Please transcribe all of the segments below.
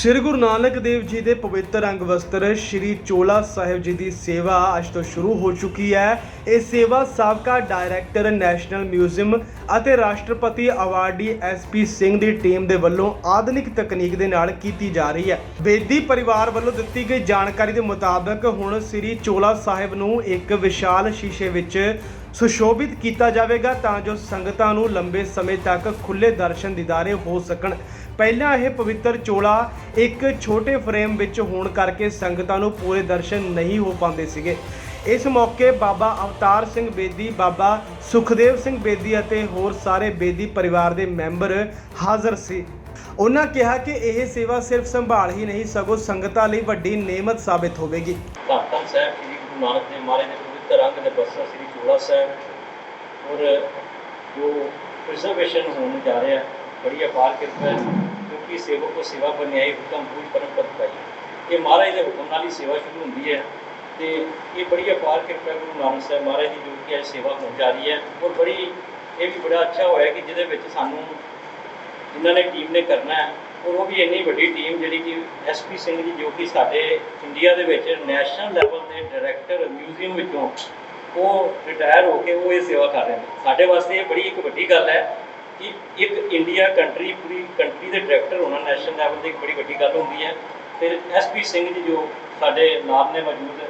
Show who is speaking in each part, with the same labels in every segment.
Speaker 1: ਸ੍ਰੀ ਗੁਰੂ ਨਾਨਕ ਦੇਵ ਜੀ ਦੇ ਪਵਿੱਤਰ ਅੰਗ ਵਸਤਰ ਸ੍ਰੀ ਚੋਲਾ ਸਾਹਿਬ ਜੀ ਦੀ ਸੇਵਾ ਅੱਜ ਤੋਂ ਸ਼ੁਰੂ ਹੋ ਚੁੱਕੀ ਹੈ। ਇਹ ਸੇਵਾ ਸਾਬਕਾ ਡਾਇਰੈਕਟਰ ਨੈਸ਼ਨਲ ਮਿਊਜ਼ੀਅਮ ਅਤੇ ਰਾਸ਼ਟਰਪਤੀ ਅਵਾਰਡੀ ਐਸਪੀ ਸਿੰਘ ਦੀ ਟੀਮ ਦੇ ਵੱਲੋਂ ਆਧੁਨਿਕ ਤਕਨੀਕ ਦੇ ਨਾਲ ਕੀਤੀ ਜਾ ਰਹੀ ਹੈ। ਬੇਦੀ ਪਰਿਵਾਰ ਵੱਲੋਂ ਦਿੱਤੀ ਗਈ ਜਾਣਕਾਰੀ ਦੇ ਮੁਤਾਬਕ ਹੁਣ ਸ੍ਰੀ ਚੋਲਾ ਸਾਹਿਬ ਨੂੰ ਇੱਕ ਵਿਸ਼ਾਲ ਸ਼ੀਸ਼ੇ ਵਿੱਚ ਸੁਸ਼ੋਭਿਤ ਕੀਤਾ ਜਾਵੇਗਾ ਤਾਂ ਜੋ ਸੰਗਤਾਂ ਨੂੰ ਲੰਬੇ ਸਮੇਂ ਤੱਕ ਖੁੱਲੇ ਦਰਸ਼ਨ ਦੀਦਾਰੇ ਹੋ ਸਕਣ। ਪਹਿਲਾਂ ਇਹ ਪਵਿੱਤਰ ਚੋਲਾ ਇੱਕ ਛੋਟੇ ਫਰੇਮ ਵਿੱਚ ਹੋਣ ਕਰਕੇ ਸੰਗਤਾਂ ਨੂੰ ਪੂਰੇ ਦਰਸ਼ਨ ਨਹੀਂ ਹੋ ਪਾਉਂਦੇ ਸੀਗੇ। ਇਸ ਮੌਕੇ ਬਾਬਾ ਅਵਤਾਰ ਸਿੰਘ ਬੇਦੀ, ਬਾਬਾ ਸੁਖਦੇਵ ਸਿੰਘ ਬੇਦੀ ਅਤੇ ਹੋਰ ਸਾਰੇ ਬੇਦੀ ਪਰਿਵਾਰ ਦੇ ਮੈਂਬਰ ਹਾਜ਼ਰ ਸੀ। ਉਹਨਾਂ ਕਿਹਾ ਕਿ ਇਹ ਸੇਵਾ ਸਿਰਫ ਸੰਭਾਲ ਹੀ ਨਹੀਂ, ਸਗੋਂ ਸੰਗਤਾਂ ਲਈ ਵੱਡੀ ਨੇਮਤ ਸਾਬਿਤ ਹੋਵੇਗੀ।
Speaker 2: ਧੰਨ ਧੰਨ ਸਾਹਿਬ, ਸ੍ਰੀ ਗੁਰੂ ਨਾਨਕ ਦੇਵ ਮਹਾਰਾਜ ਦੇ ਪਵਿੱਤਰ ਅੰਗ ਦੇ ਬਸਤਰ ਸ੍ਰੀ ਚੋਲਾ ਸਾਹਿਬ ਔਰ ਜੋ ਪ੍ਰੀਜ਼ਰਵੇਸ਼ਨ ਹੋਣ ਜਾ ਰਿਹਾ ਬੜੀ ਅਪਾਰ ਕਿਰਪਾ ਹੈ, ਕਿਉਂਕਿ ਸੇਵਕ ਕੋ ਸੇਵਾ ਪਰ ਨਿਆਈ ਹੁਕਮ ਪੂਜ ਪਰਮ ਪਦ ਪਾਈ ਇਹ ਮਹਾਰਾਜ ਦੇ ਹੁਕਮ ਨਾਲ ਹੀ ਸੇਵਾ ਸ਼ੁਰੂ ਹੁੰਦੀ ਹੈ ਤੇ ਇਹ ਬੜੀ ਅਪਾਰ ਕਿਰਪਾ ਗੁਰੂ ਨਾਨਕ ਸਾਹਿਬ ਮਹਾਰਾਜ ਦੀ ਜੋ ਕਿ ਅੱਜ ਸੇਵਾ ਹੋਣ ਜਾ ਰਹੀ ਹੈ ਔਰ ਬੜੀ, ਇਹ ਵੀ ਬੜਾ ਅੱਛਾ ਹੋਇਆ ਕਿ ਜਿਹਦੇ ਵਿੱਚ ਸਾਨੂੰ ਜਿਨ੍ਹਾਂ ਨੇ ਟੀਮ ਨੇ ਕਰਨਾ ਹੈ ਔਰ ਉਹ ਵੀ ਇੰਨੀ ਵੱਡੀ ਟੀਮ ਜਿਹੜੀ ਕਿ ਐਸਪੀ ਸਿੰਘ ਜੀ, ਜੋ ਕਿ ਸਾਡੇ ਇੰਡੀਆ ਦੇ ਵਿੱਚ ਨੈਸ਼ਨਲ ਲੈਵਲ ਦੇ ਡਾਇਰੈਕਟਰ ਮਿਊਜ਼ੀਅਮ ਵਿੱਚੋਂ ਉਹ ਰਿਟਾਇਰ ਹੋ ਕੇ ਉਹ ਇਹ ਸੇਵਾ ਕਰ ਰਹੇ ਨੇ। ਸਾਡੇ ਵਾਸਤੇ ਇਹ ਬੜੀ ਇੱਕ ਵੱਡੀ ਗੱਲ ਹੈ ਕਿ ਇੱਕ ਇੰਡੀਆ ਕੰਟਰੀ ਪੂਰੀ ਕੰਟਰੀ ਦੇ ਡਾਇਰੈਕਟਰ ਹੋਣਾ ਨੈਸ਼ਨਲ ਲੈਵਲ ਤੇ ਇੱਕ ਬੜੀ ਵੱਡੀ ਗੱਲ ਹੁੰਦੀ ਹੈ। ਫਿਰ ਐਸਪੀ ਸਿੰਘ ਜੀ ਜੋ ਸਾਡੇ ਨਾਲ ਨੇ ਮੌਜੂਦ,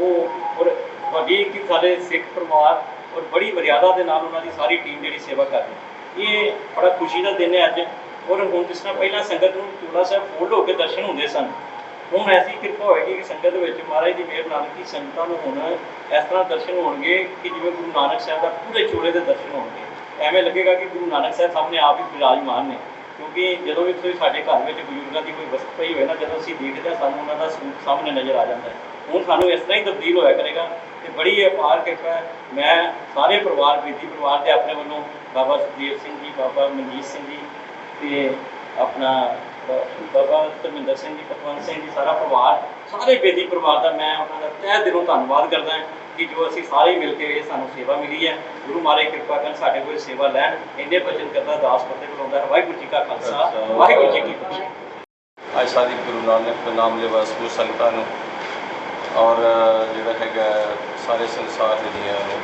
Speaker 2: ਉਹ ਔਰ ਵੱਡੀ ਕਿ ਸਾਡੇ ਸਿੱਖ ਪਰਿਵਾਰ ਔਰ ਬੜੀ ਮਰਿਆਦਾ ਦੇ ਨਾਲ ਉਹਨਾਂ ਦੀ ਸਾਰੀ ਟੀਮ ਜਿਹੜੀ ਸੇਵਾ ਕਰ ਰਹੀ ਹੈ ਇਹ ਬੜਾ ਖੁਸ਼ੀ ਦਾ ਦਿਨ ਹੈ ਅੱਜ। ਔਰ ਹੁਣ ਜਿਸ ਤਰ੍ਹਾਂ ਪਹਿਲਾਂ ਸੰਗਤ ਨੂੰ ਚੋਲਾ ਸਾਹਿਬ ਫੋਲਡ ਹੋ ਕੇ ਦਰਸ਼ਨ ਹੁੰਦੇ ਸਨ, ਹੁਣ ਐਸੀ ਕਿਰਪਾ ਹੋਏਗੀ ਕਿ ਸੰਗਤ ਵਿੱਚ ਮਹਾਰਾਜ ਦੀ ਮਿਹਰ ਨਾਲ ਕਿ ਸੰਗਤਾਂ ਨੂੰ ਹੁਣ ਇਸ ਤਰ੍ਹਾਂ ਦਰਸ਼ਨ ਹੋਣਗੇ ਕਿ ਜਿਵੇਂ ਗੁਰੂ ਨਾਨਕ ਸਾਹਿਬ ਦਾ ਪੂਰੇ ਚੋਲੇ ਦੇ ਦਰਸ਼ਨ ਹੋਣਗੇ। ਐਵੇਂ ਲੱਗੇਗਾ ਕਿ ਗੁਰੂ ਨਾਨਕ ਸਾਹਿਬ ਸਾਹਮਣੇ ਆਪ ਹੀ ਵਿਰਾਜਮਾਨ ਨੇ, ਕਿਉਂਕਿ ਜਦੋਂ ਵੀ ਤੁਸੀਂ ਸਾਡੇ ਘਰ ਵਿੱਚ ਬਜ਼ੁਰਗਾਂ ਦੀ ਕੋਈ ਵਸਤ ਪਈ ਹੋਏ ਨਾ, ਜਦੋਂ ਅਸੀਂ ਦੇਖਦੇ ਹਾਂ, ਸਾਨੂੰ ਉਹਨਾਂ ਦਾ ਸਰੂਪ ਸਾਹਮਣੇ ਨਜ਼ਰ ਆ ਜਾਂਦਾ ਹੈ। ਹੁਣ ਸਾਨੂੰ ਇਸ ਤਰ੍ਹਾਂ ਹੀ ਤਬਦੀਲ ਹੋਇਆ ਕਰੇਗਾ ਤੇ ਬੜੀ ਅਪਾਰ ਕਿਰਪਾ ਹੈ। ਮੈਂ ਸਾਰੇ ਪਰਿਵਾਰ ਬੀਤੀ ਪਰਿਵਾਰ ਦੇ ਆਪਣੇ ਵੱਲੋਂ ਬਾਬਾ ਸੁਖਦੇਵ ਸਿੰਘ ਜੀ, ਬਾਬਾ ਮਨਜੀਤ ਸਿੰਘ ਜੀ ਤੇ ਆਪਣਾ ਬਾਬਾ ਧਰਮਿੰਦਰ ਸਿੰਘ ਜੀ ਪਤਵੰਤ ਸਿੰਘ ਜੀ ਸਾਰਾ ਪਰਿਵਾਰ ਸਾਰੇ ਬੇਦੀ ਪਰਿਵਾਰ ਦਾ ਮੈਂ ਉਹਨਾਂ ਦਾ ਤਹਿ ਦਿਲੋਂ ਧੰਨਵਾਦ ਕਰਦਾ ਹਾਂ ਕਿ ਜੋ ਅਸੀਂ ਸਾਰੇ ਮਿਲ ਕੇ ਇਹ ਸਾਨੂੰ ਸੇਵਾ ਮਿਲੀ ਹੈ ਗੁਰੂ ਮਹਾਰਾਜ ਕਿਰਪਾ ਕਰਨ ਸਾਡੇ ਕੋਲ ਸੇਵਾ ਲੈਣ ਇੰਨੇ ਭਜਨ ਕਰਦਾ ਦਾਸ ਫਤਿਹ ਬੁਲਾਉਂਦਾ ਹੈ। ਵਾਹਿਗੁਰੂ ਜੀ ਕਾ ਖਾਲਸਾ ਵਾਹਿਗੁਰੂ ਜੀ ਕੀ ਫਤਿਹ
Speaker 3: ਅੱਜ ਸਾਡੀ ਗੁਰੂ ਨਾਨਕ ਦੇ ਨਾਮ ਲੈਵਾ ਸਮੂਹ ਸੰਗਤਾਂ ਨੂੰ ਔਰ ਜਿਹੜਾ ਹੈਗਾ ਸਾਰੇ ਸੰਸਾਰ ਦੇ ਨੂੰ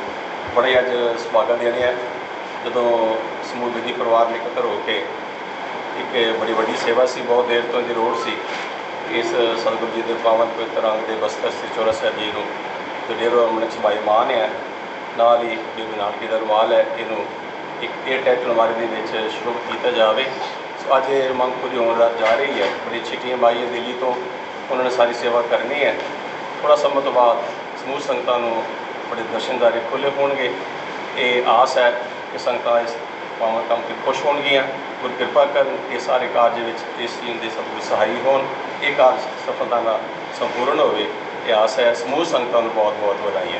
Speaker 3: ਬੜੇ ਅੱਜ ਸੁਭਾਗਾ ਦੇਣੇ ਆ ਜਦੋਂ ਸਮੂਹ ਵਿਧੀ ਪਰਿਵਾਰ ਨੇ ਇਕੱਤਰ ਹੋ ਕੇ ਇੱਕ ਬੜੀ ਵੱਡੀ ਸੇਵਾ ਸੀ, ਬਹੁਤ ਦੇਰ ਤੋਂ ਇਹਦੀ ਲੋੜ ਸੀ। ਇਸ ਸਤਿਗੁਰੂ ਜੀ ਦੇ ਪਾਵਨ ਪਵਿੱਤਰ ਅੰਗ ਦੇ ਬਸਤਰ ਸ੍ਰੀ ਚੋਰਾ ਸਾਹਿਬ ਜੀ ਨੂੰ ਜੋ ਡੇਰੋ ਅਮਨ ਚ ਮਾਨ ਹੈ। ਨਾਲ ਹੀ ਜੋ ਗੁਰੂ ਨਾਨਕ ਜੀ ਦਾ ਰੁਮਾਲ ਹੈ, ਇਹਨੂੰ ਇੱਕ ਏਅਰ ਟਾਈਟ ਅਲਮਾਰੀ ਦੇ ਵਿੱਚ ਸ਼ੁਰੂ ਕੀਤਾ ਜਾਵੇ। ਸੋ ਅੱਜ ਇਹ ਮੰਗ ਪੂਰੀ ਹੋਣ ਰਾਤ ਜਾ ਰਹੀ ਹੈ। ਬੜੀ ਅੱਛੀ ਟੀਮ ਆਈ ਹੈ, ਦਿੱਲੀ ਤੋਂ ਉਹਨਾਂ ਨੇ ਸਾਰੀ ਸੇਵਾ ਕਰਨੀ ਹੈ। ਥੋੜਾ ਸਮਾਂ ਤੋਂ ਬਾਅਦ ਸਮੂਹ ਸੰਗਤਾਂ ਨੂੰ ਬੜੇ ਦਰਸ਼ਨਦਾਰੇ ਖੁੱਲ੍ਹੇ ਹੋਣਗੇ। ਇਹ ਆਸ ਹੈ ਕਿ ਸੰਗਤਾਂ ਇਸ ਭਾਵਾਂ ਕੰਮ ਤੇ ਖੁਸ਼ ਹੋਣਗੀਆਂ। ਗੁਰ ਕਿਰਪਾ ਕਰਨ ਇਹ ਸਾਰੇ ਕਾਰਜ ਵਿੱਚ ਇਸ ਟੀਮ ਦੇ ਸਭ ਸਹਾਈ ਹੋਣ। ਇਹ ਕਾਰਜ ਸਫਲਤਾ ਨਾਲ ਸੰਪੂਰਨ ਹੋਵੇ। ਇਹ ਆਸ ਹੈ। ਸਮੂਹ ਸੰਗਤਾਂ ਨੂੰ ਬਹੁਤ ਬਹੁਤ ਵਧਾਈਆਂ।